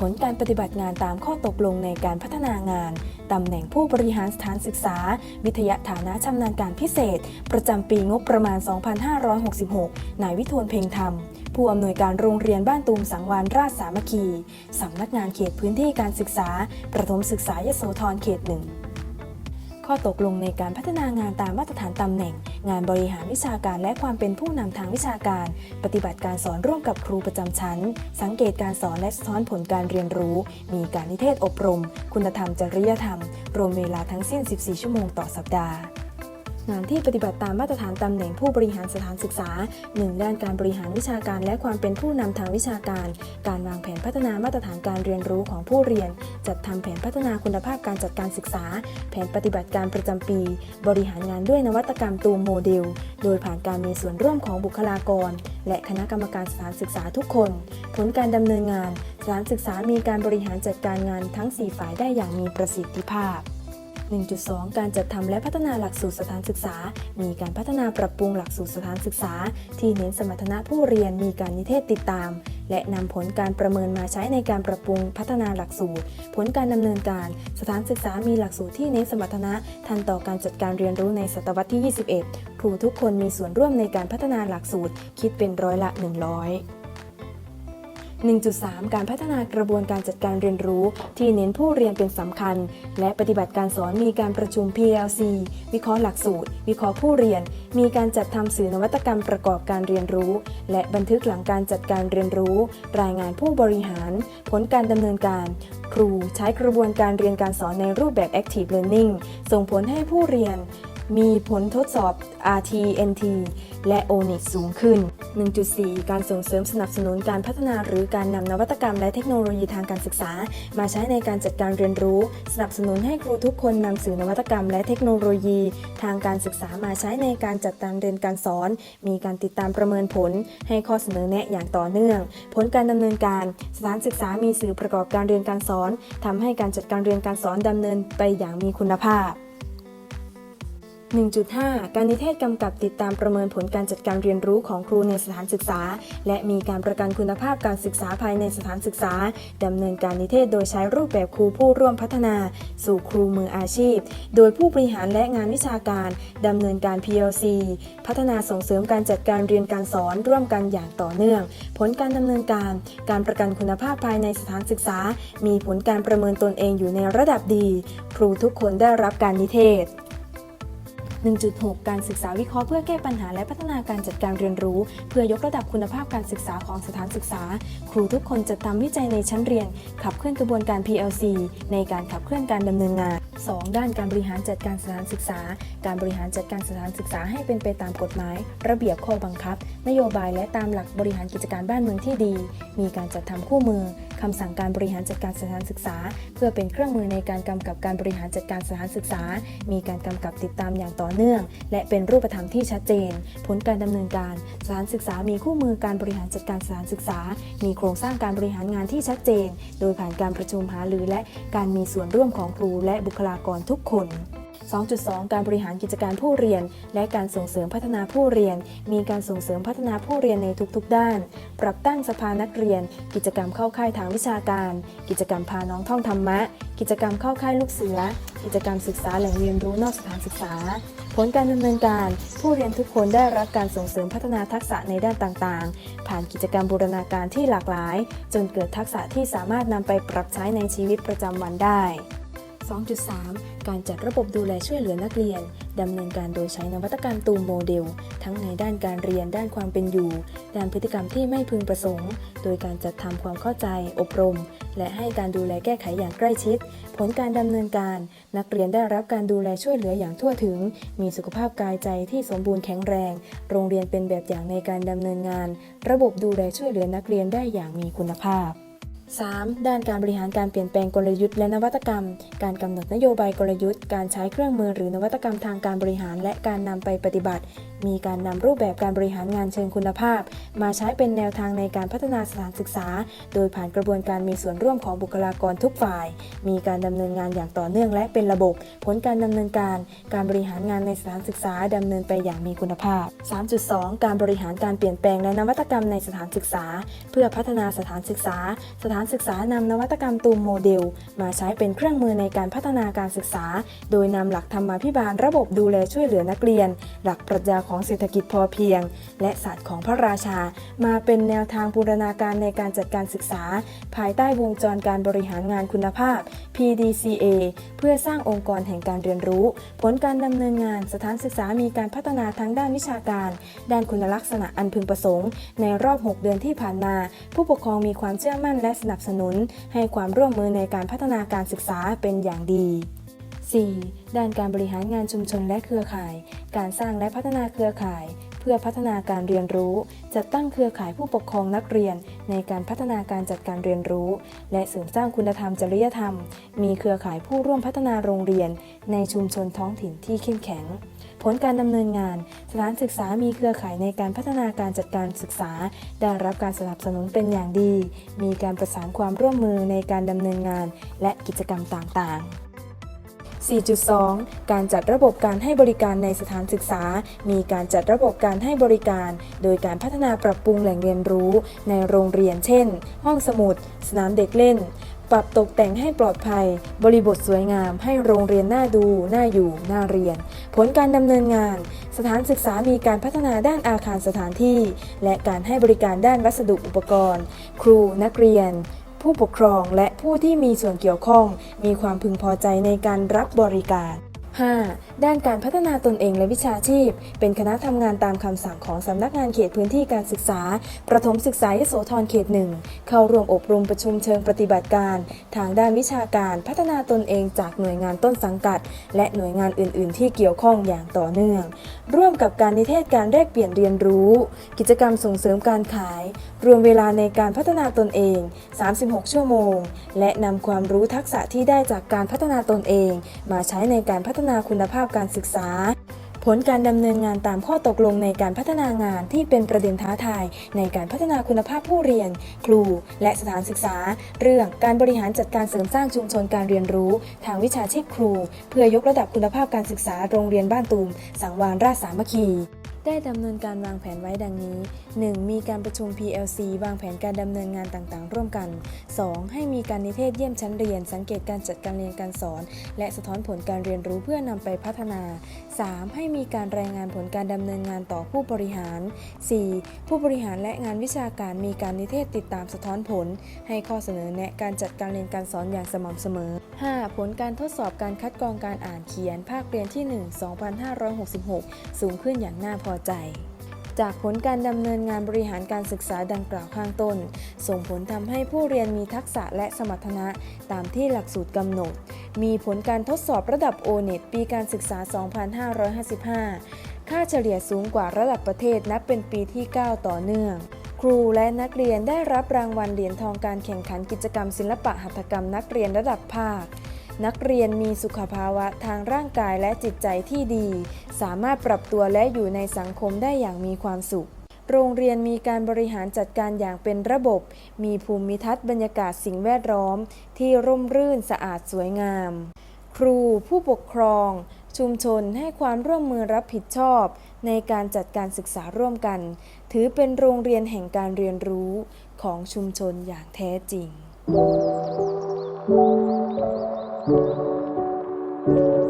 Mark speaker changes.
Speaker 1: ผลการปฏิบัติงานตามข้อตกลงในการพัฒนางาน ตำแหน่งผู้บริหารสถานศึกษา วิทยาฐานะชำนาญการพิเศษ ประจำปีงบประมาณ 2566 นายวิทูลเพ็งธรรม ผู้อำนวยการโรงเรียนบ้านตูมสังวานราชสามัคคี สำนักงานเขตพื้นที่การศึกษา ประถมศึกษายโสธรเขตหนึ่ง ข้อตกลงในการพัฒนางานตามมาตรฐานตำแหน่ง งานบริหารวิชาการและความเป็นผู้นำทางวิชาการ ปฏิบัติการสอนร่วมกับครูประจำชั้น สังเกตการสอนและสะท้อนผลการเรียนรู้ มีการนิเทศอบรม คุณธรรมจริยธรรม รวมเวลาทั้งสิ้น 14 ชั่วโมงต่อสัปดาห์ งานที่ปฏิบัติตามมาตรฐานตำแหน่งผู้บริหารสถานศึกษา 1. ด้านการบริหารวิชาการและความเป็นผู้นำทางวิชาการ การวางแผนพัฒนามาตรฐานการเรียนรู้ของผู้เรียน จัดทำแผนพัฒนาคุณภาพการจัดการศึกษา แผนปฏิบัติการประจำปี บริหารงานด้วยนวัตกรรมตูมโมเดล โดยผ่านการมีส่วนร่วมของบุคลากร และคณะกรรมการสถานศึกษาทุกคน ผลการดำเนินงานสถานศึกษามีการบริหารจัดการงานทั้ง 4 ฝ่ายได้อย่างมีประสิทธิภาพ 1.2 การจัดทำและพัฒนาหลักสูตรสถานศึกษา มีการพัฒนาปรับปรุงหลักสูตรสถานศึกษา ที่เน้นสมรรถนะผู้เรียนมีการนิเทศติดตาม และนำผลการประเมินมาใช้ในการปรับปรุงพัฒนาหลักสูตร ผลการดำเนินการ สถานศึกษามีหลักสูตรที่เน้นสมรรถนะทันต่อการจัดการเรียนรู้ในศตวรรษที่ 21 ครูทุกคนมีส่วนร่วมในการพัฒนาหลักสูตร คิดเป็นร้อยละ 100 1.3 การพัฒนากระบวนการจัดการเรียนรู้ ที่เน้นผู้เรียนเป็นสำคัญ และปฏิบัติการสอนมีการประชุม PLC วิเคราะห์หลักสูตร วิเคราะห์ผู้เรียน มีการจัดทำสื่อนวัตกรรมประกอบการเรียนรู้ และบันทึกหลังการจัดการเรียนรู้ รายงานผู้บริหาร ผลการดำเนินการ ครูใช้กระบวนการเรียนการสอนในรูปแบบ Active Learning ส่งผลให้ผู้เรียนมีผลทดสอบ RT-NT และ ONIX สูงขึ้น 1.4 การส่งเสริมสนับสนุนการพัฒนาหรือการนำนวัตกรรมและเทคโนโลยีทางการศึกษา มาใช้ในการจัดการเรียนรู้ สนับสนุนให้ครูทุกคนนำสื่อนวัตกรรมและเทคโนโลยี ทางการศึกษามาใช้ในการจัดการเรียนการสอน มีการติดตามประเมินผล ให้ข้อเสนอแนะอย่างต่อเนื่อง ผลการดำเนินการ สถานศึกษามีสื่อประกอบการเรียนการสอนทำให้การจัดการเรียนการสอนดำเนินไปอย่างมีคุณภาพ 1.5 การนิเทศกำกับติดตามประเมินผลการจัดการเรียนรู้ของครูในสถานศึกษา และมีการประกันคุณภาพการศึกษาภายในสถานศึกษาดำเนินการนิเทศโดยใช้รูปแบบครูผู้ร่วมพัฒนา สู่ครูมืออาชีพ โดยผู้บริหารและงานวิชาการดำเนินการ PLC พัฒนาส่งเสริมการจัดการเรียนการสอนร่วมกันอย่างต่อเนื่อง ผลการดำเนินการ การประกันคุณภาพภายในสถานศึกษา มีผลการประเมินตนเองอยู่ในระดับดี ครูทุกคนได้รับการนิเทศ 1.6 การศึกษาวิเคราะห์เพื่อแก้ปัญหาและพัฒนาการจัดการเรียนรู้ เพื่อยกระดับคุณภาพการศึกษาของสถานศึกษา ครูทุกคนจะทำวิจัยในชั้นเรียน ขับเคลื่อนกระบวนการ PLC ในการขับเคลื่อนการดำเนินงาน 2. ด้านการบริหารจัดการสถานศึกษา การบริหารจัดการสถานศึกษาให้เป็นไปตามกฎหมาย ระเบียบข้อบังคับ นโยบายและตามหลักบริหารกิจการบ้านเมืองที่ดี มีการจัดทำคู่มือ คำสั่งการบริหารจัดการสถานศึกษา เพื่อเป็นเครื่องมือในการกำกับการบริหารจัดการสถานศึกษา มีการกำกับติดตามอย่างต่อเนื่อง และเป็นรูปธรรมที่ชัดเจน ผลการดำเนินการสถานศึกษา มีคู่มือการบริหารจัดการสถานศึกษา มีโครงสร้างการบริหารงานที่ชัดเจน โดยผ่านการประชุมหารือและการมีส่วนร่วมของครูและบุคลากรทุกคน 2.2 การบริหารกิจการผู้เรียน และการส่งเสริมพัฒนาผู้เรียน มีการส่งเสริมพัฒนาผู้เรียนในทุกๆ ด้าน ปรับตั้งสภานักเรียน กิจกรรมเข้าค่ายทางวิชาการ กิจกรรมพาน้องท่องธรรมะ กิจกรรมเข้าค่ายลูกเสือ กิจกรรมศึกษาแหล่งเรียนรู้นอกสถานศึกษา ผลการดำเนินการ ผู้เรียนทุกคนได้รับการส่งเสริมพัฒนาทักษะในด้านต่างๆ ผ่านกิจกรรมบูรณาการที่หลากหลาย จนเกิดทักษะที่สามารถนำไปปรับใช้ในชีวิตประจำวันได้ 2.3 การจัดระบบดูแลช่วยเหลือนักเรียน ดำเนินการโดยใช้นวัตกรรมตูมโมเดล ทั้งในด้านการเรียนด้านความเป็นอยู่ ด้านพฤติกรรมที่ไม่พึงประสงค์ โดยการจัดทำความเข้าใจ อบรม และให้การดูแลแก้ไขอย่างใกล้ชิด ผลการดำเนินการ นักเรียนได้รับการดูแลช่วยเหลืออย่างทั่วถึง มีสุขภาพกายใจที่สมบูรณ์แข็งแรง โรงเรียนเป็นแบบอย่างในการดำเนินงาน ระบบดูแลช่วยเหลือนักเรียนได้อย่างมีคุณภาพ 3. ด้านการบริหารการเปลี่ยนแปลงกลยุทธ์และนวัตกรรม การกำหนดนโยบายกลยุทธ์ การใช้เครื่องมือหรือนวัตกรรมทางการบริหารและการนำไปปฏิบัติ มีการนำรูปแบบการบริหารงานเชิงคุณภาพ มาใช้เป็นแนวทางในการพัฒนาสถานศึกษา โดยผ่านกระบวนการมีส่วนร่วมของบุคลากรทุกฝ่าย มีการดำเนินงานอย่างต่อเนื่องและเป็นระบบ ผลการดำเนินการ การบริหารงานในสถานศึกษาดำเนินไปอย่างมีคุณภาพ 3.2 การบริหารการเปลี่ยนแปลงและนวัตกรรมในสถานศึกษา เพื่อพัฒนาสถานศึกษา สถานานศึกษานำนวัตกรรมตูมโมเดล มาใช้เป็นเครื่องมือในการพัฒนาการศึกษา โดยนำหลักธรรมาภิบาลระบบดูแลช่วยเหลือนักเรียน หลักปรัชญาของเศรษฐกิจพอเพียง และศาสตร์ของพระราชา มาเป็นแนวทางบูรณาการในการจัดการศึกษา ภายใต้วงจรการบริหารงานคุณภาพ PDCA เพื่อสร้างองค์กรแห่งการเรียนรู้ ผลการดำเนินงานสถานศึกษามีการพัฒนาทั้งด้านวิชาการ ด้านคุณลักษณะอันพึงประสงค์ ในรอบ 6 เดือนที่ผ่านมา ผู้ปกครองมีความเชื่อมั่นและสนับสนุน ให้ความร่วมมือในการพัฒนาการศึกษาเป็นอย่างดี 4. ด้านการบริหารงานชุมชนและเครือข่าย การสร้างและพัฒนาเครือข่าย เพื่อพัฒนาการเรียนรู้ จัดตั้งเครือข่ายผู้ปกครองนักเรียน ในการพัฒนาการจัดการเรียนรู้ และเสริมสร้างคุณธรรมจริยธรรม มีเครือข่ายผู้ร่วมพัฒนาโรงเรียน ในชุมชนท้องถิ่นที่เข้มแข็ง ผลการดำเนินงาน สถานศึกษามีเครือข่ายในการพัฒนาการจัดการศึกษา ได้รับการสนับสนุนเป็นอย่างดี มีการประสานความร่วมมือในการดำเนินงาน และกิจกรรมต่างๆ 4.2 การจัดระบบการให้บริการในสถานศึกษา มีการจัดระบบการให้บริการ โดยการพัฒนาปรับปรุงแหล่งเรียนรู้ ในโรงเรียนเช่น ห้องสมุด สนามเด็กเล่น ปรับตกแต่งให้ปลอดภัย บริบทสวยงามให้โรงเรียนน่าดู น่าอยู่ น่าเรียน ผลการดำเนินงาน สถานศึกษามีการพัฒนาด้านอาคารสถานที่ และการให้บริการด้านวัสดุอุปกรณ์ ครูนักเรียน ผู้ปกครองและผู้ที่มีส่วนเกี่ยวข้อง มีความพึงพอใจในการรับบริการ 5. ด้านการพัฒนาตนเองและวิชาชีพ เป็นคณะทำงานตามคำสั่งของสำนักงานเขตพื้นที่การศึกษา ประถมศึกษายโสธรเขตหนึ่งเข้าร่วมอบรมประชุมเชิงปฏิบัติการ ทางด้านวิชาการพัฒนาตนเองจากหน่วยงานต้นสังกัด และหน่วยงานอื่น ๆ ที่เกี่ยวข้องอย่างต่อเนื่อง ร่วมกับการนิเทศการแลกเปลี่ยนเรียนรู้ กิจกรรมส่งเสริมการขาย รวมเวลาในการพัฒนาตนเอง 36 ชั่วโมง และนำความรู้ทักษะที่ได้จากการพัฒนาตนเอง มาใช้ในการพัฒนาคุณภาพการศึกษา ผลการดำเนินงานตามข้อตกลงในการพัฒนางานที่เป็นประเด็นท้าทายในการพัฒนาคุณภาพผู้เรียน ครู และสถานศึกษา เรื่องการบริหารจัดการเสริมสร้างชุมชนการเรียนรู้ ทางวิชาชีพครู เพื่อยกระดับคุณภาพการศึกษาโรงเรียนบ้านตูม สังวานราชสามัคคี ได้ดำเนินการวางแผนไว้ดังนี้ 1. มีการประชุม PLC วางแผนการดำเนินงานต่างๆ ร่วมกัน 2. ให้มีการนิเทศเยี่ยมชั้นเรียน สังเกตการจัดการเรียนการสอน และสะท้อนผลการเรียนรู้เพื่อนำไปพัฒนา 3. ให้มีการรายงานผลการดำเนินงานต่อผู้บริหาร 4. ผู้บริหารและงานวิชาการมีการนิเทศติดตามสะท้อนผล ให้ข้อเสนอแนะการจัดการเรียนการสอนอย่างสม่ำเสมอ 5. ผลการทดสอบการคัดกรองการอ่านเขียน ภาคเรียนที่ 1 2566 สูงขึ้นอย่างน่าพอใจ จากผลการดำเนินงานบริหารการศึกษาดังกล่าวข้างต้น ส่งผลทำให้ผู้เรียนมีทักษะและสมรรถนะตามที่หลักสูตรกำหนด มีผลการทดสอบระดับ O-NET ปีการศึกษา 2555 ค่าเฉลี่ยสูงกว่าระดับประเทศนับเป็นปีที่ 9 ต่อเนื่องครูและนักเรียนได้รับรางวัลเหรียญทองการแข่งขันกิจกรรมศิลปะหัตถกรรมนักเรียนระดับภาค นักเรียนมีสุขภาวะทางร่างกายและจิตใจที่ดี สามารถปรับตัวและอยู่ในสังคมได้อย่างมีความสุข โรงเรียนมีการบริหารจัดการอย่างเป็นระบบ มีภูมิทัศน์บรรยากาศสิ่งแวดล้อม ที่ร่มรื่นสะอาดสวยงาม ครูผู้ปกครอง ชุมชนให้ความร่วมมือรับผิดชอบ ในการจัดการศึกษาร่วมกัน ถือเป็นโรงเรียนแห่งการเรียนรู้ของชุมชนอย่างแท้จริง
Speaker 2: Thank